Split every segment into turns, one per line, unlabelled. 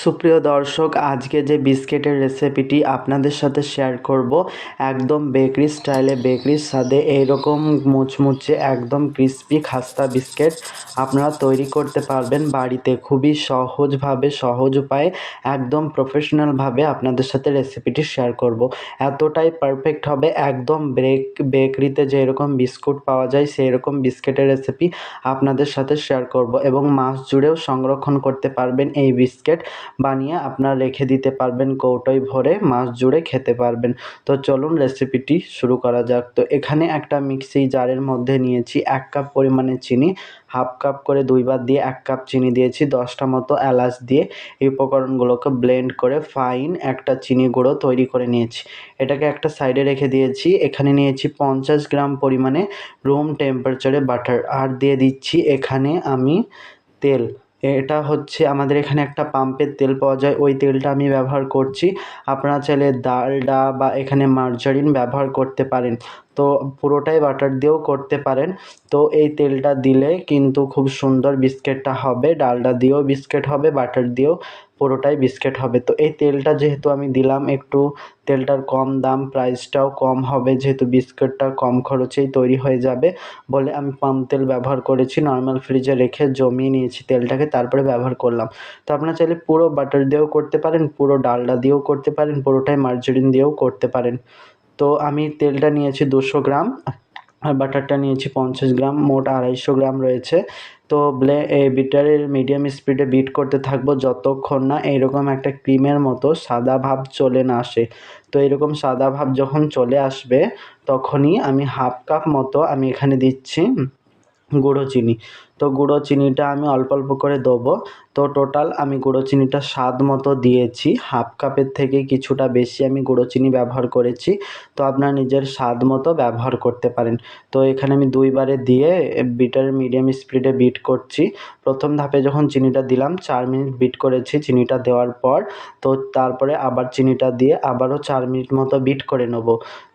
সুপ্রিয় দর্শক, আজকে যে বিস্কিটের রেসিপিটি আপনাদের সাথে শেয়ার করব, একদম বেকরি স্টাইলে বেকরির স্বাদে এইরকম মুচমুচে, একদম ক্রিস্পি খাস্তা বিস্কিট আপনারা তৈরি করতে পারবেন বাড়িতে। খুবই সহজভাবে, সহজ উপায়ে, একদম প্রফেশনালভাবে আপনাদের সাথে রেসিপিটি শেয়ার করব। এতটাই পারফেক্ট হবে, একদম ব্রেক, বেকরিতে যেরকম বিস্কুট পাওয়া যায় সেই রকম বিস্কিটের রেসিপি আপনাদের সাথে শেয়ার করব এবং মাস জুড়েও সংরক্ষণ করতে পারবেন এই বিস্কিট। বানিয়ে আপনারা রেখে দিতে পারবেন কৌটোয় ভরে মাস জুড়ে খেতে পারবেন। তো চলুন রেসিপিটি শুরু করা যাক। তো এখানে একটা মিক্সি জারের মধ্যে নিয়েছি এক কাপ পরিমাণে চিনি হাফ কাপ করে দুইবার দিয়ে এক কাপ চিনি দিয়েছি, দশটা মতো এলাচ দিয়ে এই উপকরণগুলোকে ব্লেন্ড করে ফাইন একটা চিনি গুঁড়ো তৈরি করে নিয়েছি। এটাকে একটা সাইডে রেখে দিয়েছি। এখানে নিয়েছি পঞ্চাশ গ্রাম পরিমাণে রুম টেম্পারেচারে বাটার আর দিয়ে দিচ্ছি এখানে আমি তেল। এটা হচ্ছে আমাদের এখানে একটা পাম্পের তেল পাওয়া যায়। ওই তেলটা আমি ব্যবহার করছি। আপনারা চাইলে ডালডা বা এখানে মার্জারিন ব্যবহার করতে পারেন। তো পুরোটাই বাটার দিয়েও করতে পারেন। তো এই তেলটা দিলে কিন্তু খুব সুন্দর বিস্কিটটা হবে, ডালডা দিয়েও বিস্কিট হবে বাটার দিয়েও পুরোটাই বিস্কিট হবে। তো এই তেলটা যেহেতু আমি দিলাম, একটু তেলটার কম দাম প্রাইসটাও কম হবে, যেহেতু বিস্কিটটা কম খরচেই তৈরি হয়ে যাবে বলে আমি পাম তেল ব্যবহার করেছি নর্মাল ফ্রিজে রেখে জমিয়ে নিয়েছি তেলটাকে, তারপরে ব্যবহার করলাম। তো আপনারা চাইলে পুরো বাটার দিয়েও করতে পারেন, পুরো ডালডা দিয়েও করতে পারেন, পুরোটাই মার্জারিন দিয়েও করতে পারেন। তো আমি তেলটা নিয়েছি দুশো গ্রাম, আর বাটারটা নিয়েছি পঞ্চাশ গ্রাম, মোট আড়াইশো গ্রাম রয়েছে। তো ব্লে বিটারের মিডিয়াম স্পিডে বিট করতে থাকব যতক্ষণ না এইরকম একটা ক্রিমের মতো সাদা ভাব চলে না আসে। তো এরকম সাদা ভাব যখন চলে আসবে, তখনই আমি হাফ কাপ মতো আমি এখানে দিচ্ছি গুঁড়ো চিনি। তো গুঁড়ো চিনিটা আমি অল্প অল্প করে দেবো। তো টোটাল আমি গুঁড়ো চিনিটা স্বাদ মতো দিয়েছি। হাফ কাপের থেকে কিছুটা বেশি আমি গুঁড়ো চিনি ব্যবহার করেছি। তো আপনার নিজের স্বাদ মতো ব্যবহার করতে পারেন। তো এখানে আমি দুইবারে দিয়ে বিটার মিডিয়াম স্পিডে বিট করছি। প্রথম ধাপে যখন চিনিটা দিলাম, চার মিনিট বিট করেছি চিনিটা দেওয়ার পর। তো তারপরে আবার চিনিটা দিয়ে আবারও চার মিনিট মতো বিট করে নেব।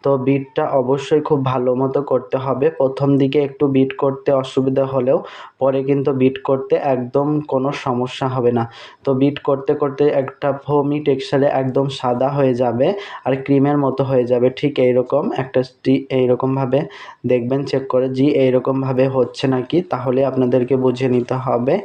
তো বিটটা অবশ্যই খুব ভালো মতো করতে হবে। প্রথম দিকে একটু বিট করতে অসুবিধা হলেও পরে কিন্তু বিট করতে একদম কোনো সমস্যা হবে না। তো বিট করতে করতে একটা ফোমি টেক্সচারে একদম সাদা হয়ে যাবে আর ক্রিমের মতো হয়ে যাবে। ঠিক এইরকম একটা এইরকমভাবে দেখবেন চেক করে জি এইরকমভাবে হচ্ছে নাকি, তাহলে আপনাদেরকে বুঝে নিতে হবে।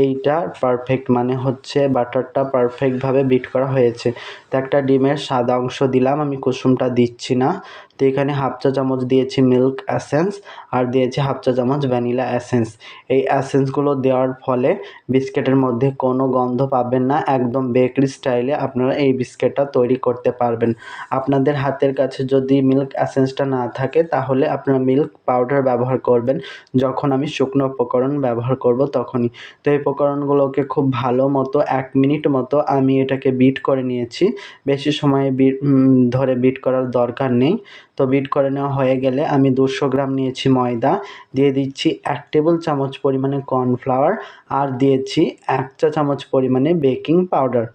এইটা পারফেক্ট মানে হচ্ছে বাটারটা পারফেক্টভাবে বিট করা হয়েছে। তো একটা ডিমের সাদা অংশ দিলাম, আমি কুসুমটা দিচ্ছি না। তো এখানে হাফ চা চামচ দিয়েছি মিল্ক অ্যাসেন্স আর দিয়েছি হাফ চা চামচ ভ্যানিলা অ্যাসেন্স এই অ্যাসেন্সগুলো দেওয়ার ফলে বিস্কিটের মধ্যে কোনো গন্ধ পাবেন না, একদম বেকারি স্টাইলে আপনারা এই বিস্কিটটা তৈরি করতে পারবেন। আপনাদের হাতের কাছে যদি মিল্ক অ্যাসেন্সটা না থাকে, তাহলে আপনারা মিল্ক পাউডার ব্যবহার করবেন। যখন আমি শুকনো উপকরণ ব্যবহার করব তখনই। তো এই উপকরণগুলোকে খুব ভালো মতো এক মিনিট মতো আমি এটাকে বিট করে নিয়েছি। বেশি সময় বিট ধরে বিট করার দরকার নেই। তো বিট করে নেওয়া হয়ে গেলে আমি দুশো গ্রাম নিয়েছি ময়দা, দিয়ে দিচ্ছি এক টেবিল চামচ পরিমাণে কর্নফ্লাওয়ার আর দিয়েছি এক চা চামচ পরিমাণে বেকিং পাউডার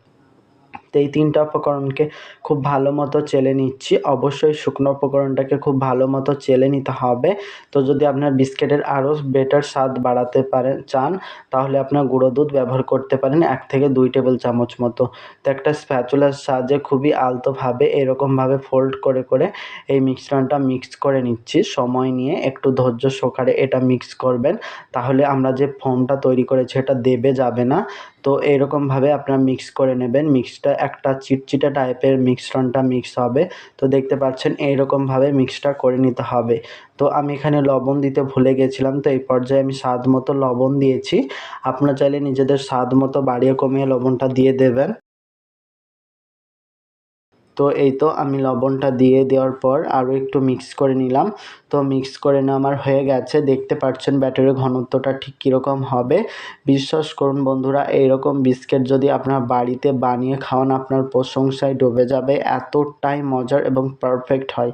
এই তিনটা উপকরণকে খুব ভালো মতো চেলে নিচ্ছি। অবশ্যই শুকনো উপকরণটাকে খুব ভালো মতো চেলে নিতে হবে। তো যদি আপনার বিস্কিটের আরও বেটার স্বাদ বাড়াতে পারেন, চান, তাহলে আপনার গুঁড়ো দুধ ব্যবহার করতে পারেন এক থেকে দুই টেবিল চামচ মতো। তো একটা স্প্যাচুলার সাহায্যে খুবই আলতোভাবে এরকমভাবে ফোল্ড করে করে এই মিশ্রণটা মিক্স করে নিচ্ছি। সময় নিয়ে একটু ধৈর্য সহকারে এটা মিক্স করবেন, তাহলে আমরা যে ফোমটা তৈরি করেছি এটা দেবে যাবে না। তো এরকমভাবে আপনারা মিক্স করে নেবেন। মিক্সটা একটা চিটচিটে টাইপের মিশ্রণটা মিক্স হবে। তো দেখতে পাচ্ছেন এইরকমভাবে মিক্সটা করে নিতে হবে। তো আমি এখানে লবণ দিতে ভুলে গেছিলাম। তো এই পর্যায়ে আমি স্বাদ মতো লবণ দিয়েছি। আপনারা চাইলে নিজেদের স্বাদ মতো বাড়িয়ে কমিয়ে লবণটা দিয়ে দেবেন। তো এই তো আমি লবণটা দিয়ে দেওয়ার পর আরও একটু মিক্স করে নিলাম। তো মিক্স করে নেওয়া আমার হয়ে গেছে। দেখতে পাচ্ছেন ব্যাটারির ঘনত্বটা ঠিক কীরকম হবে। বিশ্বাস করুন বন্ধুরা, এইরকম বিস্কিট যদি আপনার বাড়িতে বানিয়ে খাওয়ান, আপনার প্রশংসায় ডুবে যাবে। এতটাই মজার এবং পারফেক্ট হয়।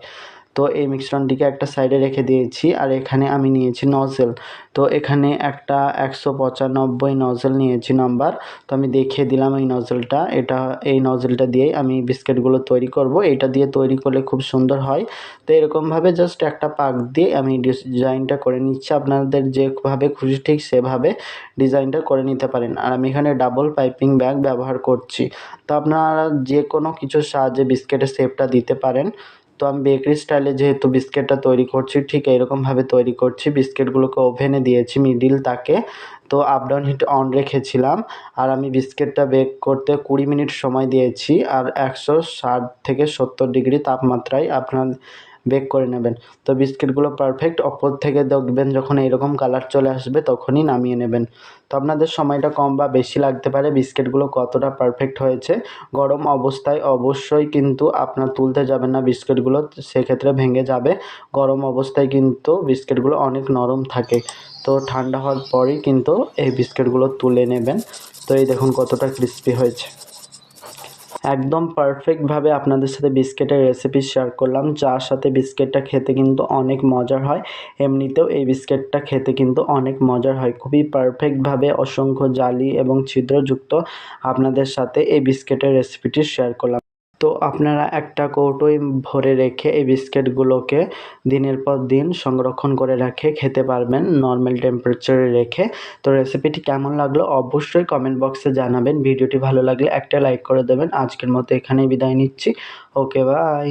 তো এই মিশ্রণটিকে একটা সাইডে রেখে দিয়েছি আর এখানে আমি নিয়েছি নজেল তো এখানে একটা একশো পঁচানব্বই নজেল নিয়েছি নাম্বার তো আমি দেখিয়ে দিলাম এই নজেলটা এটা, এই নজেলটা দিয়েই আমি বিস্কিটগুলো তৈরি করব। এটা দিয়ে তৈরি করলে খুব সুন্দর হয়। তো এরকমভাবে জাস্ট একটা পাক দিয়ে আমি ডিজাইনটা করে নিচ্ছি। আপনাদের যেভাবে খুশি ঠিক সেভাবে ডিজাইনটা করে নিতে পারেন। আর আমি এখানে ডাবল পাইপিং ব্যাগ ব্যবহার করছি। তো আপনারা যে কোনো কিছুর সাহায্যে বিস্কিটের শেপটা দিতে পারেন। তো আমি বেকারি স্টাইলে যেহেতু বিস্কিটটা তৈরি করছি, ঠিক এইরকমভাবে তৈরি করছি। বিস্কিটগুলোকে ওভেনে দিয়েছি, মিডিল তাকে। তো আপ ডাউন হিট অন রেখেছিলাম। আর আমি বিস্কিটটা বেক করতে কুড়ি মিনিট সময় দিয়েছি। আর একশো ষাট থেকে সত্তর ডিগ্রি তাপমাত্রায় আপনার বেক করে নেবেন। তো বিস্কিটগুলো পারফেক্ট অপর থেকে দেখবেন যখন এরকম কালার চলে আসবে তখনই নামিয়ে নেবেন। তো আপনাদের সময়টা কম বা বেশি লাগতে পারে, বিস্কিটগুলো কতটা পারফেক্ট হয়েছে, গরম অবস্থায় অবশ্যই কিন্তু আপনার তুলতে যাবেন না বিস্কিটগুলো, সেক্ষেত্রে ভেঙে যাবে। গরম অবস্থায় কিন্তু বিস্কিটগুলো অনেক নরম থাকে। তো ঠান্ডা হওয়ার পরেই কিন্তু এই বিস্কিটগুলো তুলে নেবেন। তো এই দেখুন কতটা ক্রিস্পি হয়েছে। একদম পারফেক্টভাবে আপনাদের সাথে বিস্কিটের রেসিপি শেয়ার করলাম। চার সাথে বিস্কিটটা খেতে কিন্তু অনেক মজার হয়। এমনিতেও এই বিস্কিটটা খেতে কিন্তু অনেক মজার হয়। খুবই পারফেক্টভাবে অসংখ্য জালি এবং ছিদ্রযুক্ত আপনাদের সাথে এই বিস্কিটের রেসিপিটি শেয়ার করলাম। তো আপনারা একটা কৌটোয় ভরে রেখে এই বিস্কিটগুলোকে দিনের পর দিন সংরক্ষণ করে রেখে খেতে পারবেন নর্মাল টেম্পারেচারে রেখে। তো রেসিপিটি কেমন লাগল অবশ্যই কমেন্ট বক্সে জানাবেন। ভিডিওটি ভালো লাগলে একটা লাইক করে দেবেন। আজকের মতো এখানেই বিদায় নিচ্ছি। Okay bye